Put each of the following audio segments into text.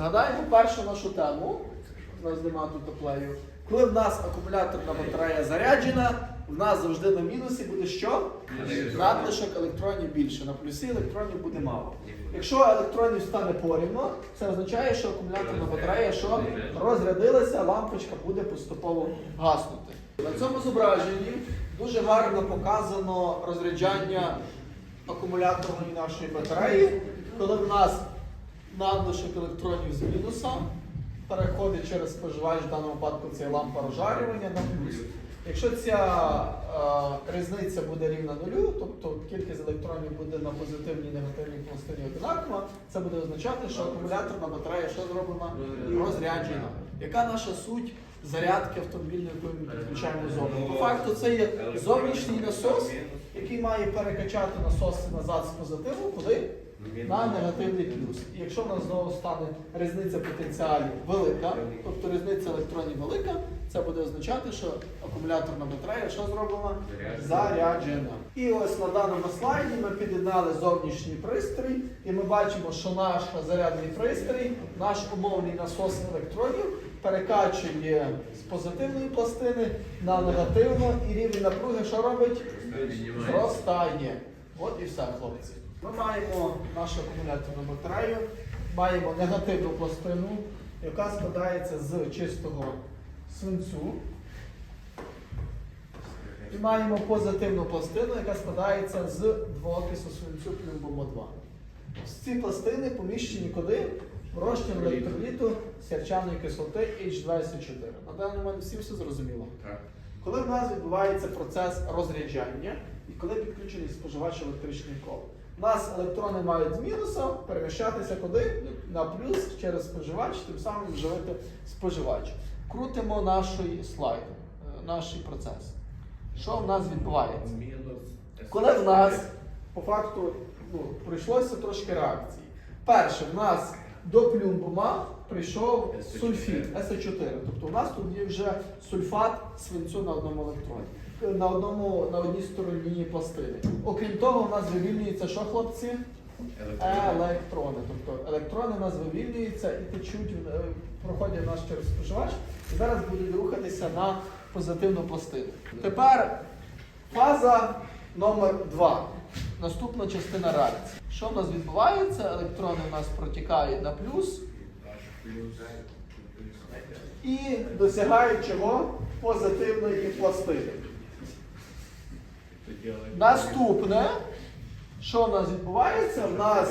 Згадаємо першу нашу тему. У нас нема тут топлею. Коли в нас акумуляторна батарея заряджена, в нас завжди на мінусі буде що? Надлишок електронів більше. На плюсі електронів буде мало. Якщо електронів стане порівно, це означає, що акумуляторна батарея що розрядилася, лампочка буде поступово гаснути. На цьому зображенні дуже гарно показано розряджання акумуляторної нашої батареї, коли в нас надлишок електронів з мінуса переходить через споживач, в даному випадку це лампа розжарювання на плюс. Якщо ця е, різниця буде рівна нулю, тобто кількість електронів буде на позитивній і негативній пластині одинакова, це буде означати, що акумуляторна батарея що зроблена розряджена. Яка наша суть зарядки автомобільної, яку ми підключаємо зовні? По факту це є зовнішній насос, який має перекачати насоси назад з позитиву, куди? На негативний плюс. І якщо в нас знову стане різниця потенціалів велика, тобто різниця електронів велика, це буде означати, що акумуляторна батарея що зроблена? Заряджена. І ось на даному слайді ми під'єднали зовнішній пристрій, і ми бачимо, що наш зарядний пристрій, наш умовний насос електронів перекачує з позитивної пластини на негативну, і рівень напруги що робить? Зростає. От і все, хлопці. Ми маємо нашу акумуляторну батарею, маємо негативну пластину, яка складається з чистого свинцю. І маємо позитивну пластину, яка складається з двоокису свинцю плюмбомо 2. Ці пластини поміщені куди? Розчин електроліту сірчаної кислоти H24. На даний момент всім все зрозуміло. Коли в нас відбувається процес розряджання і коли підключений споживач електричний кол, у нас електрони мають з мінуса переміщатися куди? На плюс через споживач, тим самим живити споживач. Крутимо наш слайд, е, наш процес. Що в нас відбувається? Коли в нас по факту ну, прийшлося трошки реакції. Перше, в нас до плюмбума прийшов SO4. сульфід СО4. Тобто у нас тут є вже сульфат свинцю на одному електроні. На, одному, на одній стороні пластини. Окрім того, у нас вивільнюється що, хлопці? Електрони. Тобто електрони у нас вивільнюються і течуть, е, проходять нас через споживач і зараз будуть рухатися на позитивну пластину. Тепер фаза номер 2. Наступна частина реакції. Що в нас відбувається? Електрони у нас протікають на плюс і досягають чого? Позитивної пластини. Наступне, що в нас відбувається? В нас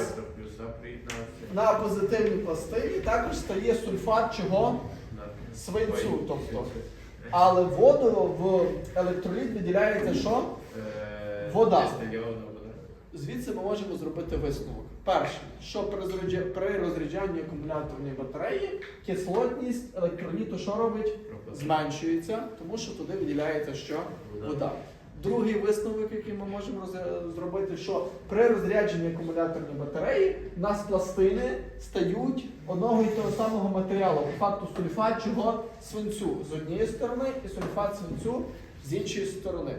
на позитивній пластині також стає сульфат чого? Свинцю, тобто. Але воду в електроліт виділяється що? Вода. Звідси ми можемо зробити висновок. Перше, що при розряджа- розряджанні акумуляторної батареї кислотність електроліту що робить? Зменшується, тому що туди виділяється що? Вода. Другий висновок, який ми можемо зробити, що при розрядженні акумуляторної батареї у нас пластини стають одного і того самого матеріалу. По факту сульфат чого свинцю з однієї сторони і сульфат свинцю з іншої сторони.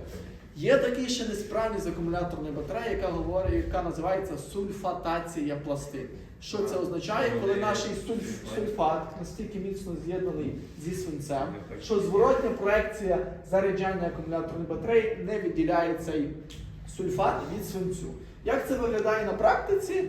Є такий ще несправність з акумуляторної батареї, яка говорить, яка називається сульфатація пластин. Що це означає, коли наш сульф, сульфат настільки міцно з'єднаний зі свинцем, що зворотня проекція заряджання акумуляторної батареї не відділяє цей сульфат від свинцю. Як це виглядає на практиці?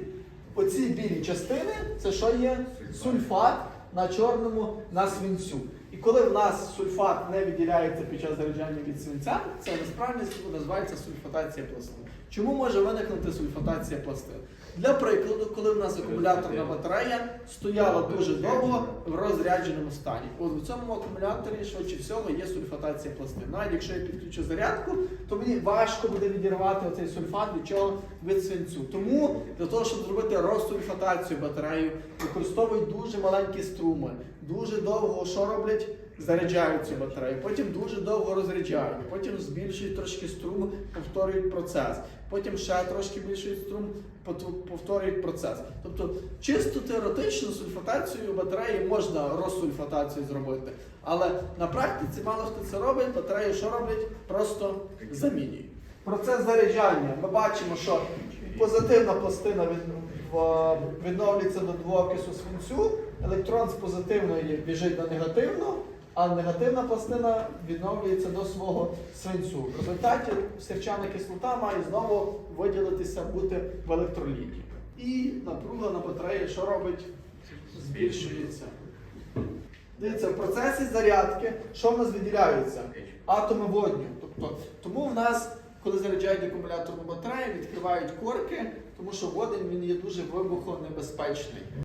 Оці білі частини це що є? Сульфат на чорному на свинцю. І коли в нас сульфат не відділяється під час заряджання від свинця, це несправність називається сульфатація пластин. Чому може виникнути сульфатація пластин? Для прикладу, коли в нас акумуляторна батарея стояла дуже довго в розрядженому стані. От в цьому акумуляторі швидше всього є сульфатація пластин. Навіть якщо я підключу зарядку, то мені важко буде відірвати оцей сульфат від чого від свинцю. Тому для того, щоб зробити розсульфатацію батареї, використовують дуже маленькі струми, дуже довго що роблять? Заряджають цю батарею, потім дуже довго розряджають, потім збільшують трошки струм, повторюють процес, потім ще трошки більшують струм, повторюють процес. Тобто, чисто теоретично сульфатацію батареї можна розсульфатацію зробити, але на практиці мало хто це робить, батарею що роблять? Просто замінюють. Процес заряджання. Ми бачимо, що позитивна пластина від, відновлюється до двоокису свинцю, електрон з позитивної біжить до негативного, а негативна пластина відновлюється до свого свинцю. В результаті сірчана кислота має знову виділитися, бути в електроліті. І напруга на батареї що робить? Збільшується. Дивіться, в процесі зарядки, що в нас виділяються? Атоми водню. Тобто, тому в нас, коли заряджають акумуляторну батарею, відкривають корки, тому що водень він є дуже вибухонебезпечний.